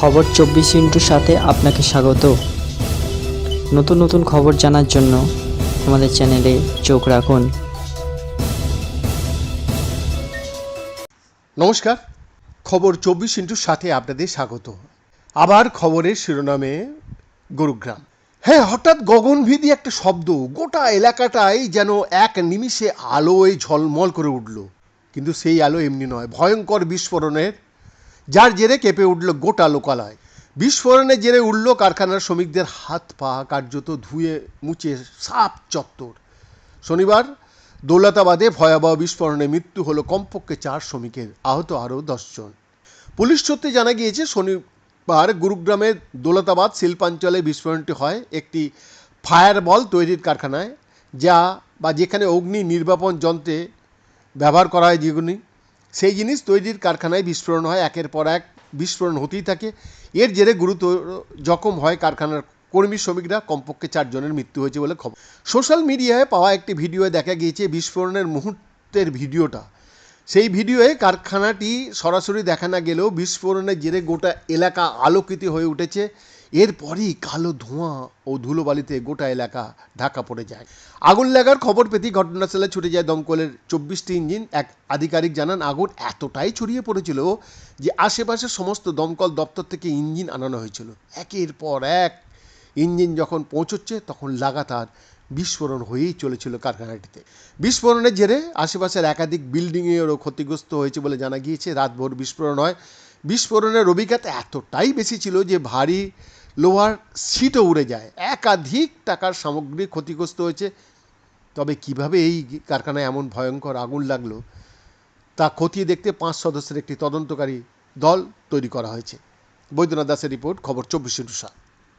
খবর চব্বিশ ইন্টুর সাথে আপনাকে স্বাগত। নতুন নতুন খবর জানার জন্য আমাদের চ্যানেলে চোখ রাখুন। নমস্কার। খবর চব্বিশ ইন্টুর সাথে আপনাদের স্বাগত। আবার খবরের শিরোনামে গুরুগ্রাম। হ্যাঁ হঠাৎ গগনভেদী একটা শব্দ গোটা এলাকাটাই যেন এক নিমিষে আলোয় ঝলমল করে উঠল। কিন্তু সেই আলো এমনি নয়, ভয়ঙ্কর বিস্ফোরণের যার জেরে কেঁপে উঠল গোটা লোকালয়। বিস্ফোরণের জেরে উঠল কারখানার শ্রমিকদের হাত পা কার্যত ধুয়ে মুছে সাপ চত্বর। শনিবার দৌলতাবাদে ভয়াবহ বিস্ফোরণে মৃত্যু হলো কমপক্ষে চার শ্রমিকের, আহত আরও দশজন পুলিশ সূত্রে জানা গিয়েছে, শনিবার গুরুগ্রামের দৌলতাবাদ শিল্পাঞ্চলে বিস্ফোরণটি হয় একটি ফায়ার বল তৈরির কারখানায়, যা বা যেখানে অগ্নি নির্বাপন যন্ত্রে ব্যবহার করা হয় যেগুলি সেই জিনিস তৈরির কারখানায় বিস্ফোরণ হয়, একের পর এক বিস্ফোরণ হতেই থাকে। এর জেরে গুরুতর জখম হয় কারখানার কর্মী শ্রমিকরা, কমপক্ষে চারজনের মৃত্যু হয়েছে বলে খবর। সোশ্যাল মিডিয়ায় পাওয়া একটি ভিডিও দেখা গিয়েছে বিস্ফোরণের মুহূর্তের ভিডিওটা। সেই ভিডিওয়ে কারখানাটি সরাসরি দেখা না গেলেও বিস্ফোরণের জেরে গোটা এলাকা আলোকিত হয়ে উঠেছে। এরপরই কালো ধোঁয়া ও ধুলোবালিতে গোটা এলাকা ঢাকা পড়ে যায়। আগুন লাগার খবর পেতেই ঘটনাস্থলে ছুটে যায় দমকলের চব্বিশটি ইঞ্জিন। এক আধিকারিক জানান, আগুন এতটাই ছড়িয়ে পড়েছিল যে আশেপাশের সমস্ত দমকল দপ্তর থেকে ইঞ্জিন আনানো হয়েছিল। একের পর এক ইঞ্জিন যখন পৌঁছচ্ছে, তখন লাগাতার বিস্ফোরণ হয়েই চলেছিল কারখানাটিতে। বিস্ফোরণের জেরে আশেপাশের একাধিক বিল্ডিংয়েরও ক্ষতিগ্রস্ত হয়েছে বলে জানা গিয়েছে, রাতভর বিস্ফোরণ হয়। বিস্ফোরণের অভিজ্ঞতা এতটাই বেশি ছিল যে ভারী লোহার সিটও উড়ে যায়। একাধিক টাকার সামগ্রী ক্ষতিগ্রস্ত হয়েছে। তবে কীভাবে এই কারখানায় এমন ভয়ঙ্কর আগুন লাগল, তা খতিয়ে দেখতে পাঁচ সদস্যের একটি তদন্তকারী দল তৈরি করা হয়েছে। বৈদ্যনাথ দাসের রিপোর্ট, খবর চব্বিশ সাত।